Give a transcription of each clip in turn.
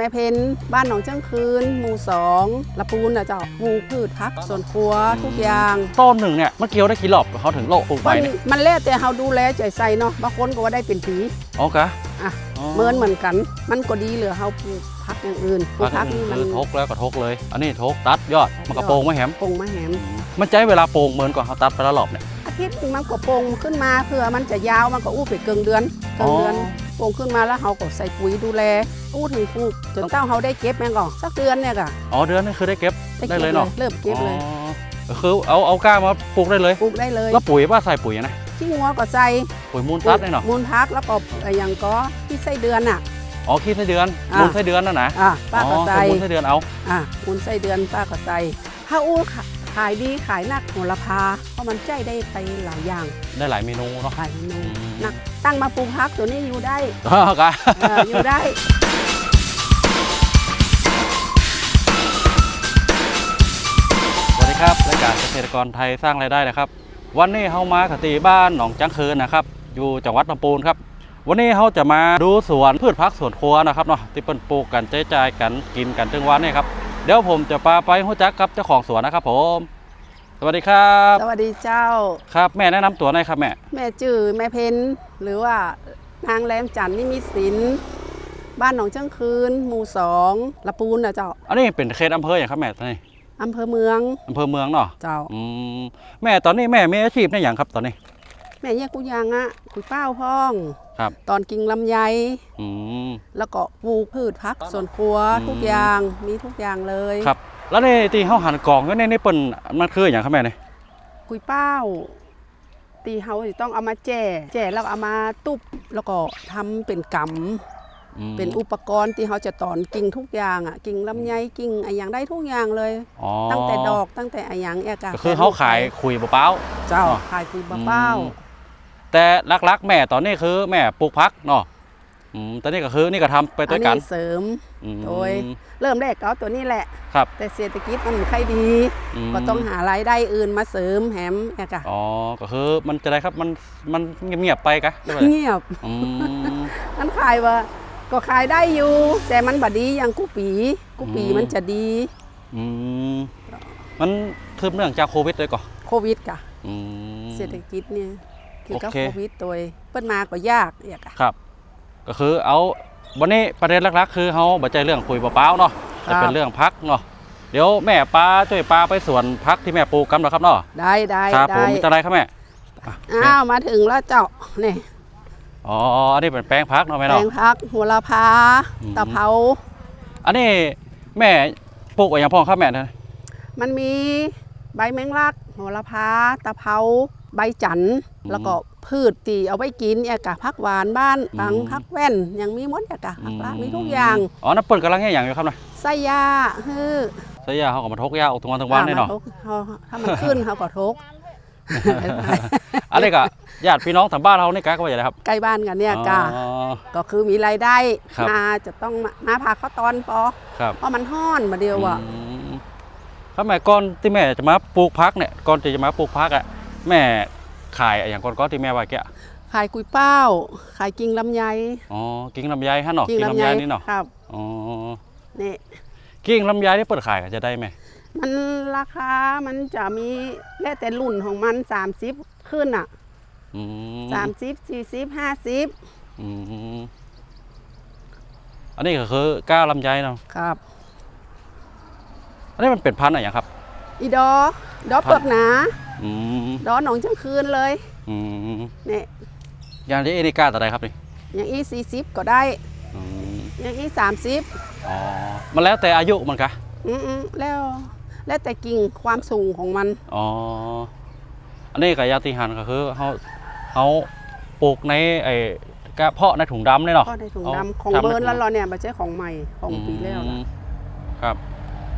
แม่เพนบ้านหนองเจ้งคืน หมู่สองละปูนนะเจ้าปลูกพืชพักสวนครัวทุกอย่างต้นหนึ่งเนี่ยมันเกี่ยวได้กี่รอบเขาถึงโลกปลูกไปมันเนี่ยมันแล้วแต่เฮาดูแลใจใส่เนาะบางคนก็ว่าได้เป็นผีอ๋อกะอะอ๋อเหมือนเหมือนกัน มันก็ดีเหลือเฮาปลูกพักอย่างอื่นปลูกพัพักกนี่นี่มัมันนทกแล้วก็ทกเลย อันนี้ทกตัดยอดมันกระโปรงไม่แหมปงมะแหมมันใช้เวลาโปรงเหมือนก่อนเขาตัดไปแล้วรอบเนี่ยอาทิตย์หนึ่งมันก็ปงขึ้นมาเพื่อมันจะยาวมันก็อู้ไปเกิงเดือนเกิงเดือน อ๋อปงขึ้นมาแล้วเฮาก็ใส่ปุ๋ยดูแลอู้ถึงปลูกจนเต้าเฮาได้เก็บแม่งก่อนสักเดือนเนี่ยก็อ๋อเดือนนึงคือได้เก็บได้ก็บเลยเนาะเริ่มเก็บเลยอ๋อก็คือเอาเอาก้ามาปลูกได้เลยปลูกได้เลยแล้วปุ๋ยว่าใส่ปุ๋ยนะที่งัวก็ใส่ปุ๋ยมูลตัดได้เนาะมูลพักแล้วก็ไอ้หยังก็ที่ไส้เดือนอะอ๋อขี้ไส้เดือนอ่ามูลไส้เดือนนั่นนะอะป้าก็ใส่อ๋อมูลไส้เดือนเอาอะมูลไส้เดือนป้าก็ใส่ถ้าอู้ขาขายดีขายนักโหระพาเพราะมันใจได้ไปหลายอย่าง ได้หลายเมนูเนาะขายเมนูอืม นักตั้งมาปลูกพักตัวนี้อยู่ได้อ๋อกะเอออยู่ได้ สวัสดีครับรายการเกษตรกรไทยสร้างรายได้นะครับ วันนี้เฮามาคติบ้านหนองจังเคินนะครับ อยู่จังหวัดลำพูนครับ วันนี้เขาจะมาดูสวนพืชพักสวนครัวนะครับเนาะที่เปิ้นปลูกกันใช้จ่ายกันกินกันถึงวันนี้ครับเดี๋ยวผมจะพาไปหู้จักกับเจ้าของสวนนะครับผม สวัสดีครับสวัสดีเจ้าครับแม่แนะนำตัวหน่อยครับแม่ แม่จื่อแม่เพนหรือว่านางแรมจันทร์นิมิตศิลป์บ้านหนองเจ้งคืน หมู่สองละปูนนะเจ้า อันนี้เป็นเขตอำเภออย่างครับแม่ตอนนี้อำเภอเมืองอำเภอเมืองเนาะเจ้าอืมแม่ตอนนี้แม่มีอาชีพในอย่างครับตอนนี้ แม่แยกกุยังอะกุยเป้าพ้องครับ ตอนกิงลำไยอืมแล้วก็ปลูกพืชพักสวนครัวอืมทุกอย่างมีทุกอย่างเลยครับ แล้วในที่เขาหันกล่องก็ในนี่เปิ้นมันคืออย่างครับแม่เนี่ยกุยเป้าตีเฮาสิต้องเอามาแจ่แจ่แล้วก็เอามาตุบแล้วก็ทำเป็นกำอืมเป็นอุปกรณ์ที่เขาจะตอนกิ่งทุกอย่างอะกิ่งลำไยกิ่งไอ้อย่างได้ทุกอย่างเลยอ๋อตั้งแต่ดอกตั้งแต่ไอ้อย่างเอกะก็คือเขาขายคุยเปล่าเจ้าอ๋อขายกุยเป้าอืมแต่ลักๆ แม่ตอนนี้คือแม่ปลูกพักเนาะอืมตอนนี้ก็คือนี่ก็ทำไปอัด้วยกันเสริมอืม โดยเริ่มแรกก็เอาตัวนี้แหละ ครับแต่เศรษฐกิจมันไม่ค่อยดี มก็ต้องหารายได้อื่นมาเสริมแหมเอกะอ๋อ ก็คือมันจะได้ครับ มัน มันเงียบๆไปกะหรือว่าเงียบ อืม มันขายว่า ก็ขายได้อยู่ แต่มันบดีอย่างกูปีกูปีอืม มันจะดีอืม มันคือเนื่องจากโควิดเลยก่อนโควิดกะอืม เศรษฐกิจเนี่ยเกี่ยวกับโอเค โควิดตัวเปิ้นมาก็ยากเอกะครับ ก็คือเอา วันนี้ประเด็นหลักๆ คือเขาบัใจเรื่องคุยเปล่าๆเนาะครับจะเป็นเรื่องพักเนาะเดี๋ยวแม่ปลาช่วยปลาไปสวนพักที่แม่ปลูกกันนะครับเนาะได้ได้ครับผได้มจะได้ครับแม่อะแม่อ้าวมาถึงแล้วเจ้านี่อ๋ออันนี้เป็นแปลงพักเนาะแม่แตเนาะงพักหัวละพาอืมตะเภาอันนี้แม่ปลูกอะไรอย่างพ่อครับแม่นะมันมีใบแมงลักหัวละพาตะเภาใบจันทร์แล้วก็ พืชตีเอาไว้กินเอกะพักหวานบ้านปังพักแว่นยังมีหมดเอกะพักละมีทุกอย่างอ๋อน้ำเปิ่นกำลังแค่อย่างอยู่ครับนะไส้ยาฮือใส่ยาเขาก็มาทกยาออกทุกวันทุกวันแน่เนาะอ่ามาทกเขาถ้ามันขึ้นเขาก็ทกอันนี้ก็ญาติพี่น้องทางบ้านเรานี่กะก็ว่าอย่างไรครับใกล้บ้านกันเนี่ยกะอ๋อก็คือมีรายได้ครับมาจะต้องมามาพาเขาตอนปอครับเพราะมันห้อนมาเดียวอะอืมครับแม่ก่อนที่แม่จะมาปลูกพักเนี่ยก่อนที่จะมาปลูกพักอะแม่ ขายอย่างก่อนก็ที่แม่ว่าแกะขายกุยเป้า ขายกิ่งลำไยอ๋อกิ่งลำไยฮะเนาะกิ่งลำไยนี่เนาะครับอ๋อนี่กิ่งลำไยนี่เปิดขายก็จะได้ไหมมันราคา มันจะมีแล้วแต่รุ่นของมัน30ขึ้นอะอืม30 40 50อืมอันนี้ก็คือก้าลำไยเนาะครับ อันนี้มันเป็นพันธุ์อะไรอย่างครับ อีดอ ดอเปลือกหนาอืมดอหนองจังคืนเลยอืมนี่อย่างที่เอนิก้าตัวใดครับนี่อย่างอี40ก็ได้อืมอย่างอี30อ๋อมันแล้วแต่อายุมันกะอืมๆแล้ว แล้วแต่กิ่งความสูงของมันอ๋ออันนี้กับยาติหันก็คือเขาเขาปลูกในไอ้กระเพาะในถุงดำเลยเนาะ ก็ได้ถุงเอาดำของทำเบิร์นได้แล้วเราเนี่ยไม่ใช่ของใหม่ของปีแล้วอืนะมครับ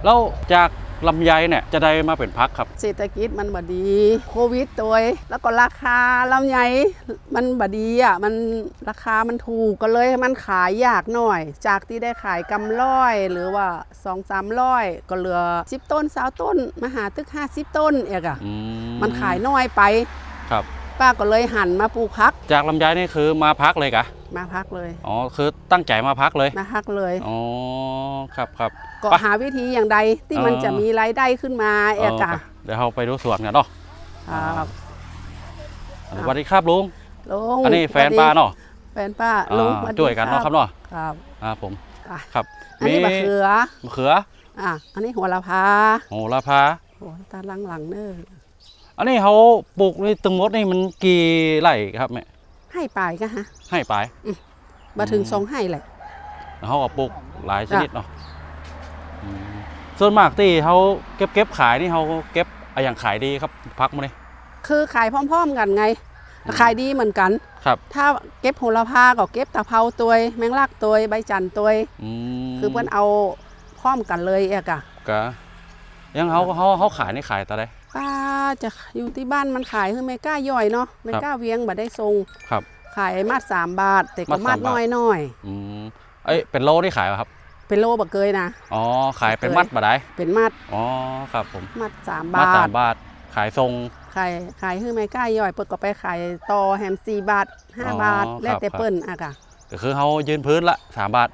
แล้วจาก ลำไยเนี่ยจะได้มาเป็นพักครับ เศรษฐกิจมันบดี โควิดตัวเองแล้วก็ราคาลำไยมันบดีอะมันราคามันถูกก็เลยมันขายยากหน่อย จากที่ได้ขายกำร้อยหรือว่าสองสามร้อยก็เหลือสิบต้นสาวต้นมาหาตึกห้าสิบต้นเอกอะอืมันขายน้อยไปครับ ป้าก็เลยหันมาปลูกพัก จากลำไยนี่คือมาพักเลยกะมาพักเลยอ๋อคือตั้งใจมาพักเลยมาพักเลยอ๋อครับครับก็ไปหาวิธีอย่างใดที่มันอ๋อจะมีรายได้ขึ้นมาเอกะเดี๋ยวเราไปดูสวนกันเนาะครับสวัสดีครับลุงลุงอันนี้แฟนสวัสดีป้าเนาะแฟนป้าลุงอ่าสวัสดีช่วยกันเนาะครับเนาะครับอ่าผมอะครับอันนี้มะเขือมะเขืออะอันนี้หัวละพาโหระพาโอ้ตาหลังหลังๆเนอ อันนี้เขาปลูกนี่ตึงมดนี่มันกี่ไร่ครับแม่ให้ไปก็ฮะให้ไปมาถึงอืมสองให้แหละแล้วเขาก็ปลูกหลายชนิดเนาะอืมส่วนมากที่เขาเก็บเก็บขายนี่เขาเก็บอะไรอย่างขายดีครับพักมาเนี่ยคือขายพร้อม ๆ กันไงอืมขายดีเหมือนกันครับ ถ้าเก็บโหระพาก็เก็บตะเภาตัวยแมงลักตัวยใบจันทร์ตัวยอืมคือเพิ่นเอาพร้อมกันเลยเอกะกะยังเขาเขาเขาขายนี่ขายตาได้ป้าจะอยู่ที่บ้านมันขายคือไม่กล้าย่อยเนาะไม่กล้าเวียงบ่ได้ทรงครับ ขายมัดสามบาท แต่มัก็ดมัสาดมบาทน้อยน้อยอืมเอ้ยเป็นโลนี่ขายป่ะครับๆเป็นโลบะเกยนะอ๋อขายเป็นมัดมาได้เป็นมัดอ๋อครับผมมัดสามมัดบาสาทมบาทขายทรงขายขายคือไม่กล้าย่อยเปิดก็ไปขายต่อแฮมสี่บาทห้าอ๋อบาทแล้วครับแต่ครับเปิ้นอะค่ะก็คือเขายืนพื้นละสามบาท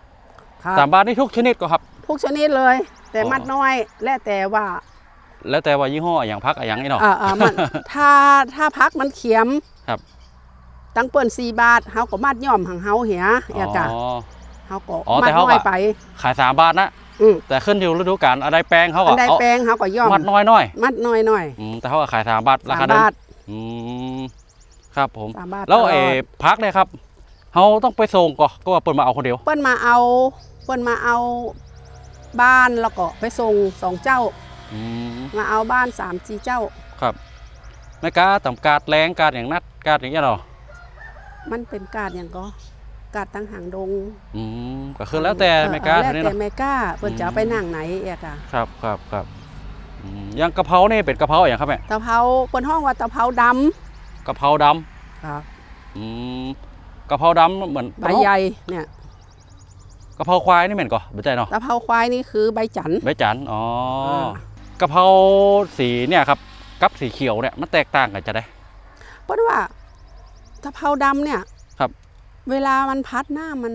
ครับสามบาทนี่ทุกชนิดก็ครับ ทุกชนิดเลย แต่อ๋อมัดน้อยแล้วแต่ว่า แล้วแต่ว่ายี่ห้ออย่างพักอย่างนี้เนาะอ่าอ่ามันถ้าถ้าพักมันเขียมครับ ตั้งเปิ้นสี่บาทเฮาก็มัดย่อมหังเฮาเหียเอกะอ๋อเฮาก็อ๋อมัแต่ดเฮาน้อยก็ไป ขายสามบาทนะอืมแต่ขึ้นอยู่ฤดูกาลอะไรแปลงเขาอัก็นใดเอาแปลงเฮาก็ย่อมมัดน้อยน้อยมัดน้อยหน่อยอืมแต่เขาก็ขายสามบาทราสามคาเดิมบาทอืมครับผมสามบาทแล้วตอดเอพักเนี่ยครับเขาต้องไปส่งก่อนก็ว่าเปิดมาเอาคนเดียว เปิ้นมาเอา เปิ้นมาเอาบ้านแล้วก็ไปส่งสองเจ้าอื มมาเอาบ้านสามสี่เจ้าครับไม่กล้าต่ำการแรงการอย่างนัดการอย่างเงี้ยเนาะมันเป็นการอย่างก็การตั้งหางดงอืมก็คือแล้วแต่ไม่กล้าเออเท่าแล้วนี้แต่เนาะไม่กล้าเปิ้นจะเอาไปนั่งไหนเอกอะครับครับครับอืมอย่างกะเพรานี่เป็นกะเพราอย่างครับแม่ตะเภาเปิ้นห้องว่าตะเภาดำกะเพราดครับำอืมกะเพราดำเหมือนใบใหญ่เนี่ยกะเพราควายนี่เหมือนก่อไม่ใช่เนาะตะเภาควายนี่คือใบจันทร์ใบจันทร์อ๋ออ่า กะเพราสีเนี่ยครับกับสีเขียวเนี่ยมันแตกต่างกันจะได้เปิ้นว่าตะเภาดำเนี่ยครับ เวลามันพัดหน้ามัน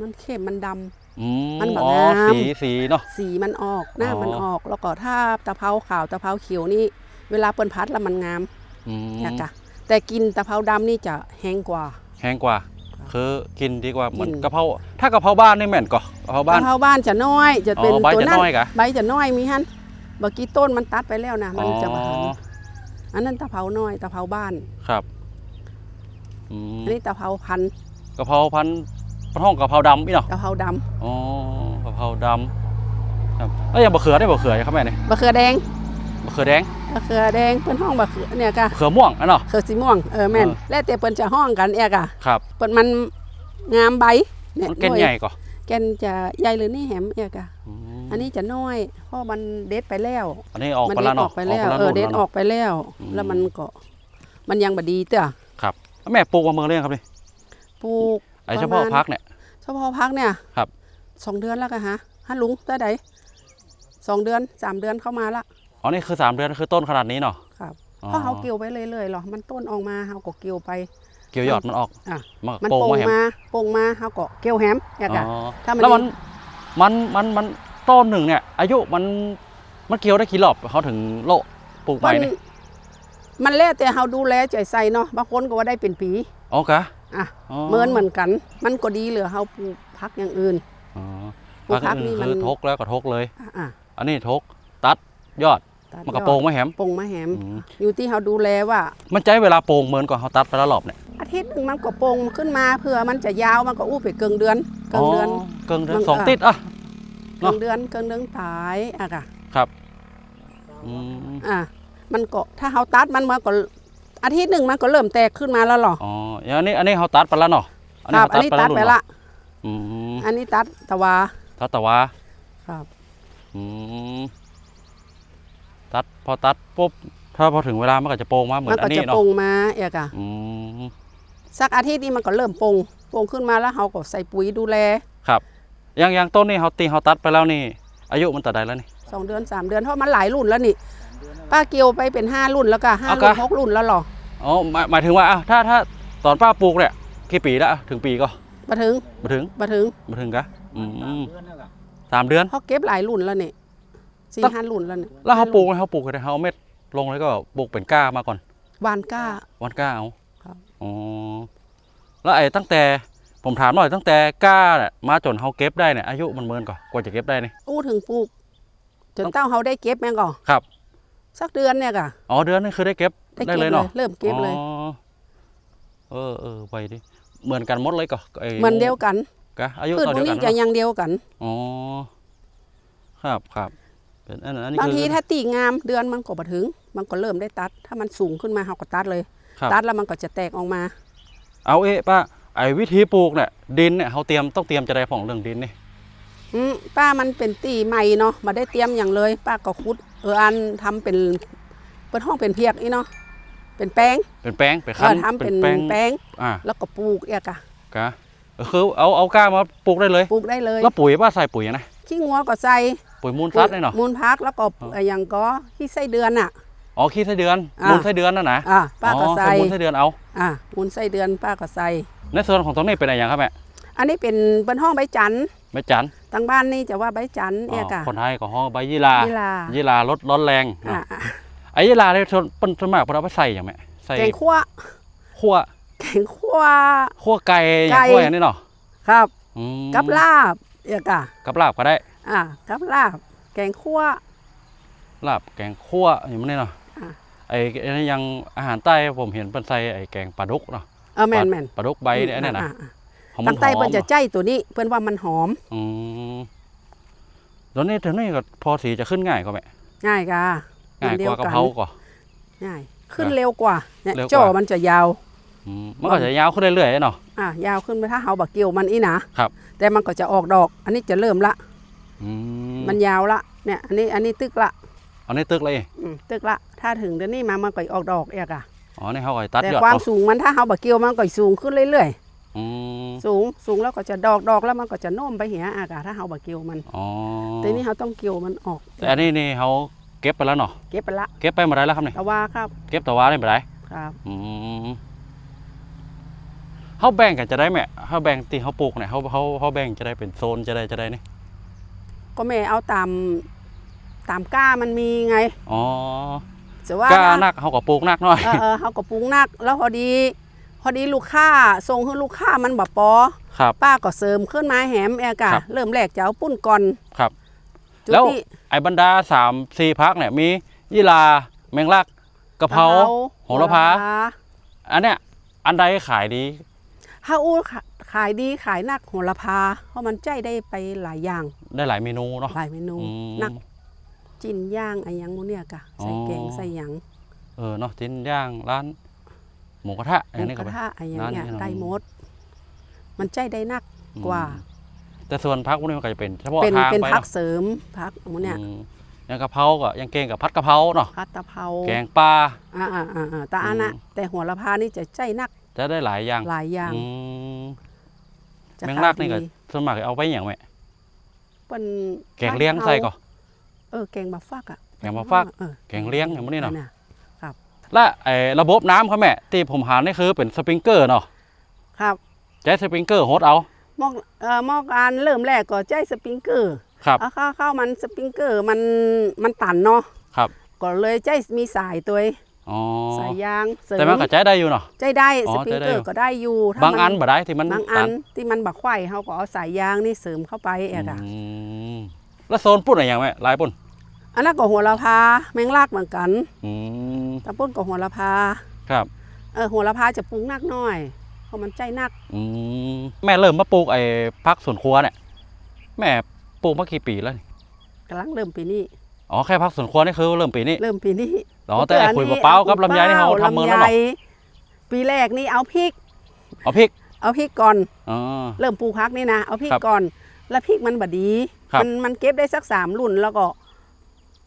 มันเข้มมันดำ อืมมันแบบอ๋องามสีสีเนาะ สีมันออกหน้าอ๋อ มันออกแล้วก็ถ้าตะเภาขาวตะเภาเขียวนี่ เวลาเปิ้นพัดแล้วมันงามอืมเนี่ยจ้ะแต่กินตะเภาดำนี่จะแห้งกว่า แห้งกว่าครับคือกินดีกว่าเหมือนกิน กะเพราถ้ากะเพราบ้านนี่เหมือนก่อกะเพราบ้านตะเภาบ้านจะน้อย จะเป็นอ๋อใบตัวจะนั้นน้อยกะ ใบจะน้อยมีฮัน เมื่อกี้ต้นมันตัดไปแล้วนะมันจะบาอ๋นออันนั้นตะเภาน้อยตะเภาบ้านครับอืมอันนี้ตะเภาพันธุ์กะเพราพันธุ์ห้องกะเพราดำนี่เนาะตะเภาดอ๋อกะเพราดำครับแล้วอย่างบะเขือได้บะเขือยังครับแม่เนี่ยำบะเขือแดงบะเขือแดงบะเขือแดงเปิ้นห้องบะเขือเนี่ยกะบะเขือม่วงอันเนาะเขือสีม่วงเออแม่นเออแล้วแต่เปิ้นจะห้องกันเอกอะครับเปิ้นมันงามใบเนี่ยมันแก่นหอยใหญ่ก่อแกนจะใหญ่หรือนี่แหมเอกอะ อืมอันนี้จะน้อยเพราะมันเด็ดไปแล้วอันนี้ออกมัไปเด็แล้ดวอเนาะอกไปแล้วกเออเด็ดนู่นออกไปแล้วอืมแล้วมันก็ มันยังบดีเต้อครับแล้วแม่ปลูกมาเมืองเรื่องครับนี่ปลูก ไอ้เฉพาะประมาณ พักเนี่ย เฉพาะพักเนี่ยครับ สองเดือนแล้วกันฮะฮันลุงได้ไดสองเดือนสามเดือนเข้ามาละอ๋อนี่คือสามเดือนคือต้นขนาดนี้เนาะครับอ๋อเพราะเขาเกี่ยวไปเรื่อยๆหรอมันต้นออกมาเขาก็เกี่ยวไป เกี่ยวยอดมันออกอะ มันมันโป่งโป่งมาแหมมาโป่งมาเขาก็เกี่ยวแฮมเอกอะอ๋อถ้ามันแล้วมันมันมันมัน ต้นหนึ่งเนี่ยอายุมันมันเกี่ยวได้กี่รอบเขาถึงโละปลูกใหม่มันเนี่ยมันแล้วแต่เขาดูแลใจใส่เนาะบางคนก็ว่าได้เป็นปีอ๋อกะอะอ๋อเหมือนเหมือนกัน มันก็ดีเหลือเขาปลูกพักอย่างอื่นอ๋อปลูกพักนี่มันคือทกแล้วก็ทกเลยอะอะอันนี้ทกตัดยอดตัดมันกระยอดโปรงไม่แหมโป่งมาแหมอืมอยู่ที่เขาดูแลว่า มันใช้เวลาโปรงเหมือนก่อนเขาตัดไปแล้วรอบเนี่ยอาทิตย์หนึ่งมันก็โป่งขึ้นมาเผื่อมันจะยาวมันก็อู้ไปเกิงเดือนเกิงเดือนเกิงเดือนมันสองอะติดอะ เนเกิอะงเดือนเกิงเดือนตายอะค่ะครับอืมอะมันก็ถ้าเขาตัดมันมาก็อาทิตย์หนึ่งมันก็เริ่มแตกขึ้นมาแล้วเหรออ๋ออย่างอันนี้อันนี้เขาตัดไปแล้วเนาะครับเขาอันนี้ตัดไปรุ่นละเนาอืมอันนี้ตัดตะวาตัดแต่ว่าครับอืมตัดพอตัดปุ๊บถ้าพอถึงเวลามันก็จะโปรงมาเหมือมันนอัก็นนี้จะเนาะโป่งมาเอกอะอืมสักอาทิตย์นี้มันก็เริ่มโป่งโป่งขึ้นมาแล้วเขาก็ใส่ปุ๋ยดูแลครับ อย่างอย่างต้นนี่เขาตีเขาตัดไปแล้วนี่ อายุมันตัดได้แล้วนี่สองเดือนสามเดือนเพราะมันหลายรุ่นแล้วนี่ป้าเกี่ยวไปเป็นห้ารุ่นแล้วก็ห้าเอารุ่นกะหกรุ่นแล้วเหรออ๋อหมายหมายถึงว่าอ้าวถ้าถ้าตอนป้าปลูกเนี่ยกี่ปีแล้วถึงปีก็มาถึงมาถึงมาถึงมาถึงกะอืมเดือนแล้วก็สามเดือนเขาเก็บหลายรุ่นแล้วเนี่ยสี่ตั้งห้ารุ่นแล้วเนี่ยแล้วเขาปลูกไหมเขาปลูกกันเขาเอาเม็ดลงแล้วก็ปลูกเป็นก้ามาก่อนวานก้าวันก้าเอาครับอ๋อแล้วไอ้ตั้งแต่ ผมถามหน่อยตั้งแต่ก้าเนี่ยมาจนเขาเก็บได้เนี่ยอายุมันเมินก่อนกว่าจะเก็บได้นี่อู้ถึงปลูกจนต้องเต้าเขาได้เก็บแม่งก่อครับสักเดือนเนี่ยก่ะอ๋อเดือนนึงคือได้เก็บได้ได้เก็บเลเลยยเนาะเริ่มเก็บเลยอ๋อเออเออไวดิเหมือนกันหมดเลยก่อนไอ้เหมือนเดียวกันกะอายุพืชต่อพวเดีกยวนี้กันจะเนาะยังเดียวกันอ๋อครับครับเป็นอันนั้นอันนี้บางคือทีถ้าตีงามเดือนมันก็บ่ถึง มันก็เริ่มได้ตัด ถ้ามันสูงขึ้นมาเขาก็ตัดเลยครับตัดแล้วมันก็จะแตกออกมา เอาเอ๊ะป้า ไอ้วิธีปลูกเนี่ยดินเนี่ยเขาเตรียมต้องเตรียมจะได้ของเรื่องดินนี่อืมป้ามันเป็นตีใหม่เนาะมาได้เตรียมอย่างเลย ป้าก็คุดเอออันทำเป็นเปิดห้องเป็นเพียกนี่เนาะเป็นแป้งเป็นแป้งไปเอคั้อนทำเป็นแป้งแป้งอ่าแล้วก็ปลูกเอกอะกะเออคือเอาเอาก้ามาปลูกได้เลยปลูกได้เลย แล้วปุ๋ยป้าใส่ปุ๋ยยังไงขี้งัวก็ใส่ปุ๋ยมูลซัดได้เนาะมูลพักแล้วก็อ๋อเอ่ออย่างก็ขี้ไส้เดือนอะอ๋อขี้ไส้เดือนอ่ามูลไส้เดือนนั่นนะอะป้าก็อ๋อใส่มูลไส้เดือนเอาอะมูลไส้เดือนป้าก็ใส่ ในส่วนของตรงนี้เป็นอะไรอย่างครับแม่อันนี้เป็นเป็นห้องใบจันทร์ใบจันทร์ทางบ้านนี่จะว่าใบจันทร์อ๋เออกอะคนไทยก็ห้องใบยี่ลายี่ลายี่ลาลดร้อนแรงอะเนาะอะไอ้ยี่ลาเนี่ยส่วนเป็นส่วนมากเพิ่นเอาไปใส่อย่างแม่ใส่แกงคั่วคั่วแกงคั่วคั่วไก่อย่างไก่คั่วอย่างนี้เนาะครับอืมกับลาบเอกอะกับลาบก็ได้ อะกับลาบ แกงคั่วลาบแกงคั่วอย่างนี้เนาะอะไอ้ไอ้นี่ยังอาหารใต้ผมเห็นเป็นใส่ไอ้แกงปลาดุกเนาะเออแม่นแม่นปลาดุกใบเนี่ยอันเนี่ยนะอ่อ่ของทามันงหใต้อเพิ่มนจะใจตัวนี้ เพิ่นว่ามันหอมอืมแล้วนี่ถึงนี่ก็พอสีจะขึ้นง่ายก็แม่ง่ายกะง่ายกว่ากะเพราก็ง่าย ขึ้นอะเร็วกว่าเนี่ยเร็วกว่าจ่อมันจะยาวอืมมันก็จะยาวขึ้นเรื่อยๆเนาะอะยาวขึ้นไปถ้าเฮาบักเกี่ยวมันอีนะครับ แต่มันก็จะออกดอก อันนี้จะเริ่มละอืมมันยาวละ เนี่ย อันนี้อันนี้ตึกละอันนี้ตึกเลยอืมตึกละ ถ้าถึงเดือนนี้มามันก็ออกดอกเอกอะ อ๋อนี่เขาก็ตัดแต่ยอดความเอาสูงมันถ้าเฮาบักเกี่ยวมันก็สูงขึ้นเรื่อยอืมๆสูงสูงแล้วก็จะดอกดอกแล้วมันก็จะโน้มไปเหียอากาศถ้าเฮาบักเกี่ยวมันอ๋อแต่นี่เฮาต้องเกี่ยวมันออกแต่อันนี้นี่เขาเก็บไปแล้วเนาะเก็บไปละเก็บไปหมาได้แล้วครับเนี่ยแต่ว่าครับเก็บแต่ว่าได้หมาได้ครับอืมเขาแบ่งกันจะได้ไหมเขาแบ่งตีเขาปลูกเนี่ยเขาเขาเขาแบ่งจะได้เป็นโซนจะได้จะได้นี่ก็แม่เอาตามตามก้ามันมีไง อ๋อ แต่ว่ากล้านักเขาก็ปลูกนักหน่อยเออเออเฮาก็ปรุงนัก แล้วพอดี พอดีลูกค้าส่งให้ลูกค้ามันบ่ปอครับป้าก็เสริมขึ้นมาแหมแอกะครับเริ่มแรกจะเอาปุ้นก่อนครับจุดแล้วนี้ไอ้บรรดาสามสี่พักเนี่ยมียี่ลาแมงลักกะเพราโหระพาอันเนี้ยอันใดขายดีถ้าอู้ขาขายดีขายนักโหระพาเพราะมันใจได้ไปหลายอย่าง ได้หลายเมนูเนาะหลายเมนูอืมนัก จิ้นย่างอะไรยังโมเนี่ยกะใส่อ๋อแกงใส่หยังเออเนาะจิ้นย่างร้านหมูกระทะหอย่างมูนี้กก็ระไป ทะอะไรอย่างร้านเงี้ยนี้เนอะได้หมด มันใจได้นักกว่า อืมแต่ส่วนพักพวกนี้มันก็จะเป็นเฉพาะเป็นทางเป็นไปพักเนาะเสริมพักโมเนี่ยอืมอย่างกะเพราก็ยังเก่งกับพัดกะเพราเนาะพัดตะเภาแกงปลา อ่าอ่าอ่าอ่าแต่อันน่ะอืม แต่หัวละพานี่จะใจนักจะได้หลายอย่างหลายอย่างอืม จะแมงขายลักนี่ก็ดีส่วนมากเอาไปอย่างแม่เป็นแกงเลี้ยงใส่ก็ เออแกงบักฟักอะแกงบักฟักเออแกงเลี้ยงอย่างนี้เนาะอัและไอ้ระบบน้ำเขาแม่ที่ผมหานี่คือเป็นสปริงเกอร์เนาะครับใช้สปริงเกอร์โฮดเอามอกเอ่อมอกอันเริ่มแรกก็ใจสปริงเกอร์ครับเอาเข้าเข้ามันสปริงเกอร์มันมันตันเนาะครับก็เลยใจมีสายตัวอ๋อสายยางเสริมแต่มันก็ใช้ได้อยู่เนาะใจได้อ๋อสปริงเกอใจได้อยู่ร์ก็ได้อยู่ถ้บางอันมับ่ได้ที่มันบางอัตันที่มันบักไข่เขาก็เอาสายยางนี่เสริมเข้าไปเอกอะอืม แล้วโซนปุ่นอะไรอย่างแม่ลายปุ่นอันนั้นก็หัวละพาแมงลากเหมือนกันอืมตะปุ้นก็หัวละพาครับเออหัวละพาจะปรุงนักหน่อยเพราะมันใจนักอืมแม่เริ่มมาปลูกไอ้พักสวนครัวเนี่ยแม่ปลูกมากี่ปีแล้วนี่กำลังเริ่มปีนี้อ๋อแค่พักสวนครัวนี่คือเริ่มปีนี้เริ่มปีนี้อ๋อแต่ไอ้ขุยมะพร้าวกับลำไยนี่เขาทำเมืองแล้วเนาะลำไยปีแรกนี่เอาพริกเอาพริกเอาพริกก่อนอ๋อเริ่มปลูกพักนี่นะเอาพริกครับก่อน แล้วพริกมันบดีครับ มันมันเก็บได้สักสามรุ่นแล้วก็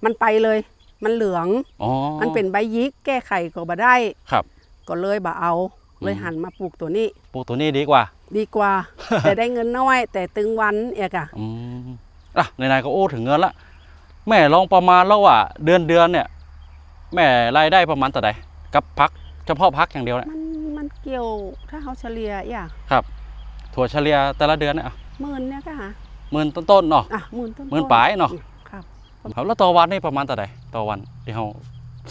มันไปเลย มันเหลืองอ๋อมันเป็นใบยิกแก้ไขก็บ่ได้ครับ ก็เลยบ่เอา เลยอืมหันมาปลูกตัวนี้ ปลูกตัวนี้ดีกว่า ดีกว่า แต่ได้เงินน้อย แต่ตึงวันเอกอะอืมอะไหนๆก็โอ้ถึงเงินละแม่ลองประมาณแล้วว่าเดือนเดือนเนี่ย แม่รายได้ประมาณแต่ใดกับพักเฉพาะพักอย่างเดียวเนี่ยมันมันมันเกี่ยวถ้าเขาเฉลี่ยอย่างครับ ถั่วเฉลี่ยแต่ละเดือนเนี่ยอะหมื่นเนี่ยก็หา หมื่นต้นๆเนาะอะหมื่นต้นๆหมื่นปลายเนาะครับครับแล้วต่อวันนี่ประมาณต่อใดต่อวันที่เขา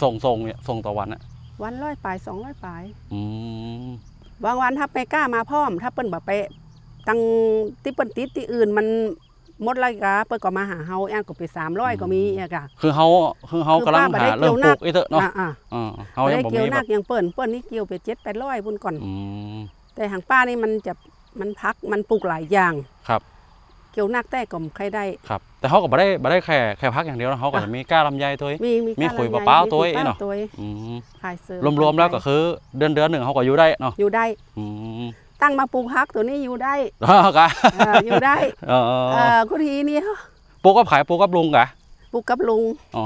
ส่งส่งเนี่ยส่งต่อวันอะวันร้อยปลายสองร้อยปลาย อืมบางวันถ้าไปกล้ามาพร้อม ถ้าเปิ้นแบบไปตังที่เปิ้นติดที่อื่นมันหมดรายกาเปิ้นก็มาหาเฮาแอนก็ไปสามร้อยก็มีอะกะคือเขาคือเขากำลังคือป้าบ่ได้หาเริ่มเกี่ยวปลูกนักอีเตอะเนาะอะอะอ่าเขาบ่ยังได้บ่เกี่ยวมีหแบนับกอย่างเปิ้นเปิ้นนี่เกี่ยวไปเจ็ดแปดร้อยพุ่นก่อน อืม แต่หางป้านี่มันจะมันพักมันปลูกหลายอย่างครับ เกี่ยวหนักแต่ก็ใครได้ครับแต่เขาก็บ่ได้บ่ได้แค่แค่พักอย่างเดียวนะเขาก็อะจะมีก้าลำไยตัวเองมีมีมีการขุยลำไมะพร้าวตัวมีเองขุยเนาะมพร้วตัวเองอืมขายเสริมรวมๆแล้วก็คือเดือนเดือนหนึ่งเขาก็อยู่ได้เนาะอยู่ได้อืมตั้งมาปลูกพักตัวนี้อยู่ได้อ๋อกะเอ่ออยู่ได้เออเอ่อคุณทีนี่ปลูกกับขายปลูกกับลุงกะปลูกกับลุงอ๋อ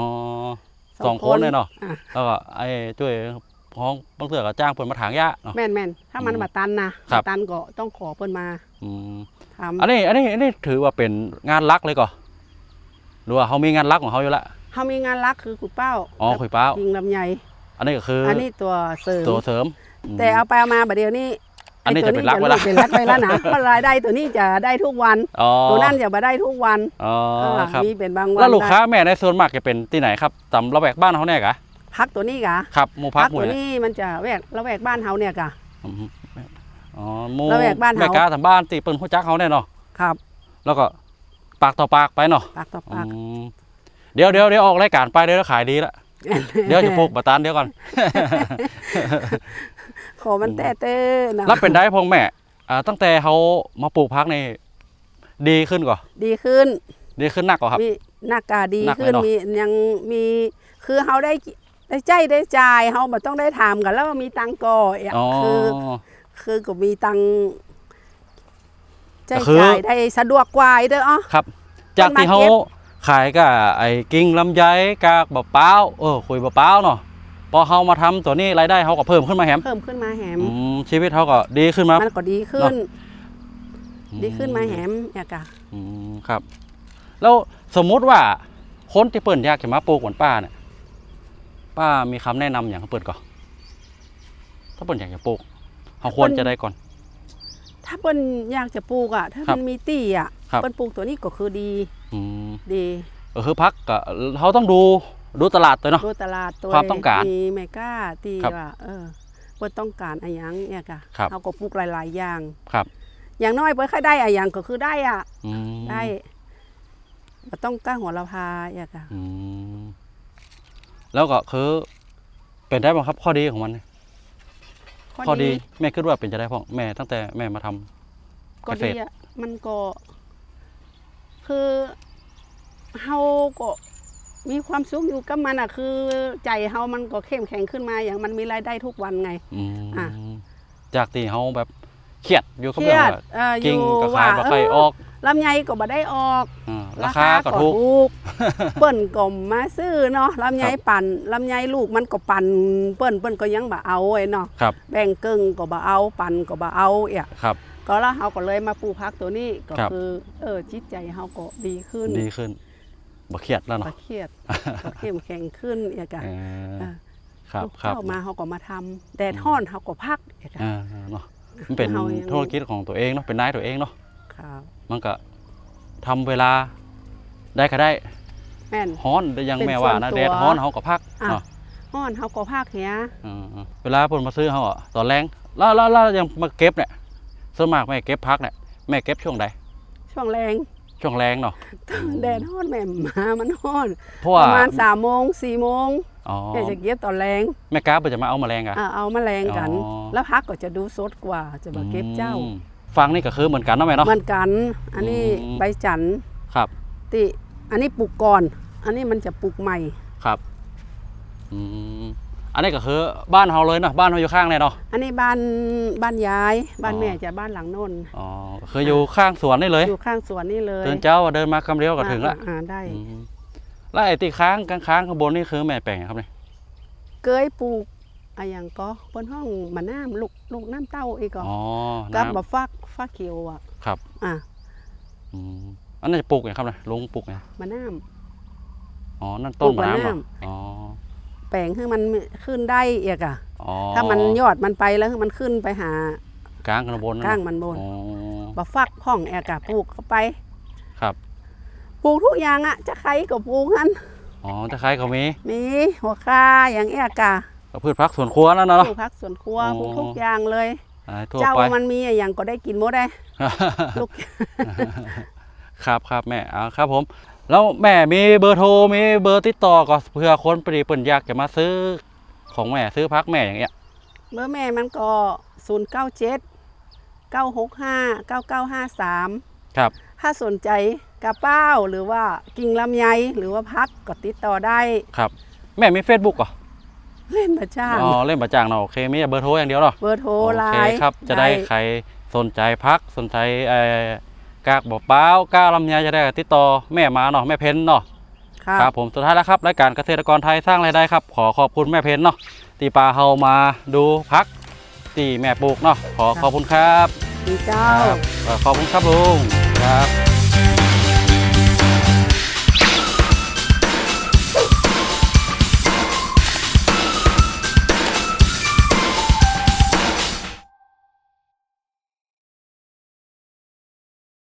สองคนเลยเนาะอะแล้วก็ไอ้ช่วยพ้องบางเสือก็จ้างเพิ่นมาถางหญ้าเนาะแม่นแม่นถ้ามันอืมมาตันนะครับตันก็ต้องขอเพิ่นมา อืมทำอันนี้อันนี้อันนี้ถือว่าเป็นงานรักเลยก่อหรือว่าเขามีงานรักของเขาอยู่ละเขามีงานรักคือขุดเป้าอ๋อขุยเป้ายิงลำไยอันนี้ก็คือ อัอันนี้ตัวเสริมตัวเสริมมแต่เอาไปเอามาบัดเดียวนี้อันนี้ไตัวจะเป็นรักไว้ละเป็นรักไว้แล้วนะเพราะรายได้ตัวนี้จะได้ทุกวันอ๋อตัวนั้นจะมาได้ทุกวันอ๋อเออครับมีเป็นบางวันแล้วลูกค้าแม่ในส่วนมากจะเป็นที่ไหนครับตำระแวกบ้านเขาเนี่ยกะพักตัวนี้กะครับหมู่พักหมู่ตัวเนี่ยนี้มันจะแวกละแวกบ้านเฮาเนี่ยกะ อืมอ๋อหมู่ระแวกบ้านเฮา แม่กาทำบ้านตีเปิ้นผู้จักเขาเนี่ยเนาะครับ แล้วก็ปากต่อปากไปเนาะปากต่ออืปากมเดี๋ยวเดี๋ยวเดี๋ยวออกรายการไปเดี๋ยวขายดีละเดี๋ยวจะปลูกบะตานเดี๋ยวก่อน ขอมันแต่เต้นะแล้วเป็นได้พงแม่อ่าตั้งแต่เขามาปลูกพักนี่ดีขึ้นก่อนดีขึ้น ดีขึ้นหนักกว่าครับ มีหน้ากาดีหนักเลยขึ้นเนอะ มียังมีคือเฮาได้ได้ใจได้จ่ายเฮาบ่ต้องได้ถามกันแล้วว่ามีตังค์ก่ออะอ๋อคือ คือก็มีตังค์ใจก็คือ จ่ายได้สะดวกกว่าอีกเด้ออ๋อ ครับ จากที่เขาเก็บขายกับไอ้กิ่งลำไยกากบะเป้าวเออคุยบะเป้าวเนาะพอเขามาทำตัวนี้รายได้เขาก็เพิ่มขึ้นมาแฮมเพิ่มขึ้นมาแหม อืมชีวิตเขาก็ดีขึ้นมา มันก็ดีขึ้นดีขึ้นมาแหมเนี่ยกะอืมครับ แล้วสมมุติว่าคนที่เปิ่นอยากจะมาปลูกเหมือนป้าเนี่ยป้ามีคำแนะนำอย่างเขาเปิ่นก่อนถ้าเปิ่นอยากจะปลูก เขาควรจะได้ก่อน ถ้าเปิ้นอยากจะปลูกอะ ถ้าครับมันมีตี้อะครับเปิ้นปลูกตัวนี้ก็คือดีอืมดีก็คือพักก็เขาต้องดูดูตลาดตัวเนาะดูตลาดตัวความต้องการมีแมก้าตีครับว่าเออเปิ้นต้องการอะไรยังเนี่ยกะครับเขาก็ปลูกหลาย ๆ อย่างครับ อย่างน้อยเปิ้นค่อยได้อะไรอย่างก็คือได้อะอืมได้บ่ต้องกล้าหัวละพาเนี่ยกะอืมแล้วก็คือเป็นได้บ้างครับข้อดีของมัน ข้อดีแม่คิดว่าเป็นจะได้พ่องแม่ตั้งแต่แม่มาทำก็เกษดีตรอะมันก็ คือเฮาก็มีความสุขอยู่กับมันอะ คือใจเฮามันก็เข้มแข็งขึ้นมาอย่างมันมีรายได้ทุกวันไงอืมอะจากที่เขาแบบเครียดอยู่กับเครีเรื่อยงดว่าเอ่ออกิ่งยู่ก็ว่าขายบ่เอค่อยอออกลำไยก็บ่ได้ออกอ่า ราคาก็ถูกกเปิ้นก็มาซื้อเนาะลำไยครับปั่นลำไยลูกมันก็ปั่นเปิ้นเปิ้นก็ยังบ่เอาไอ้เนาะครับแบ่งกึ่งก็บ่เอาปั่นก็บ่เอาเอี่ยครับก็แล้วเฮาก็เลยมาปลูกพักตัวนี้ก็ครับคือเออจิตใจเฮาก็ดีขึ้น ดีขึ้นบ่เครียดแล้วบ่เนาะเครียดก็เข้มแข็งขึ้นเอี่ยกะเออเออครับลูกครับเข้ามาเฮาก็มาทำแดดฮ้อนเฮาก็พักเอี่ยกะอ่าเนาะมันเป็นเฮายังธุรกิจของตัวเองเนาะเป็นนายตัวเองเนาะครับมันก็ทำเวลา ได้ก็ได้แม่น ฮ้อนได้ยังเป็นแม่ว่านะส่วนตัว แดดฮ้อนเขาก็พักอะเนาะฮ้อนเฮาก็พักเหียอืมๆเวลาเพิ่นมาซื้อเขาอะตอนแรงแล้วแล้วแล้วยังมาเก็บเนี่ยส่วนมากแม่เก็บพักเนี่ยแม่เก็บช่วงใดช่วงแรงช่วงแรงเนาะแดดฮ้อนแม่มมามันฮ้อน เพราะปว่าระมาณ3โมง4โมงอ๋อแม่จะเก็บตอนแรงแม่กาเพิ่นจะมาเอาแมลงอะอ่าเอามาแรงกัน อ๋อ แล้วพักก็จะดูสดกว่าจะมาเก็บเจ้าอืมฟังนี่ก็คือเหมือนกันเนาะแม่เนาะ เหมือนกัน อันนี้อืม ใบจันทร์ครับ ติอันนี้ปลูกก่อน อันนี้มันจะปลูกใหม่ ครับอืมอันนี้ก็คือบ้านเฮาเลยเนาะบ้านเฮาอยู่ข้างเลยเนาะ อันนี้บ้านบ้านยาย บ้านอ๋อ แม่จะบ้านหลังโน้นอ๋อคืออยู่ข้างสวนนี่เลย อยู่ข้างสวนนี่เลยเดินเจ้าเดินมาคำเดียวก็ถึงละอ่าอ่าได้ อืมแล้วไอ้ที่ค้างค้างค้างข้างบนนี่คือแม่แปลงครับเนี่ยเกยปลูกอะอย่างก็บนห้องมะน้ำลูกลูกน้ำเต้าอีกก็อ๋อกับน้ำบะฟักฟักเขียวอะครับ อะอืม อันนั้นจะปลูกไงครับเนี่ยลุงปลูกไงมะน้อ๋อ นั่นต้นปลูกมะมะนาวเหรอนาวอ๋อำแปลงให้มันขึ้นได้เอียกอะอ๋อถ้ามันยอดมันไปแล้วมันขึ้นไปหากลางกันบนนะก้างมันบนอ๋อ บะฟักพ่องเอียกอะปลูกเข้าไปครับ ปลูกทุกอย่างอะจะใครก็ปลูกงั้นอ๋อตะไคร้เขามีมีหัวคาอย่างเอียกอะพืชผักสวนครัวนั่นปเนาะ ลูกพักสวนครัวอ๋อ ปลูกทุกอย่างเลย อะไรทั่วเจ้าไป มันมีอย่างก็ได้กินหมดได้ ลูก ครับครับแม่อ่าครับผม แล้วแม่มีเบอร์โทรมีเบอร์ติดต่อก็เผื่อคนปรีเปิ่นอยากจะมาซื้อของแม่ซื้อพักแม่อย่างเงี้ยเบอร์แม่มันก็ศูนย์เก้าเจ็ดเก้าหกห้าเก้าเก้าห้าสามครับ ถ้าสนใจกระเป้าหรือว่ากิ่งลำไยหรือว่าพักก็ติดต่อได้ ครับ แม่มี Facebook เหรอเล่นประจ้าง อ๋อเล่นประจางเนาะโอเคมีแต่เบอร์โทรอย่างเดียวเนาะเบอร์โทรโอไลเคน์ครับจะได้ใครสนใจพักสนใจเอ่อ กากบอกเป้ากล้าลำไยจะได้ติดต่อแม่มาเนาะแม่เพนเนาะครัครับบผมสุดท้ายแล้วครับรายการเกษตรกรไทยสร้างรายได้ครับ ขอขอบคุณแม่เพนเนาะตีปลาเฮามาดูพักตีแม่ปลูกเนาะขอขอบคุณครับดีเจ้าครับเอ่อขอบคุณครับลุง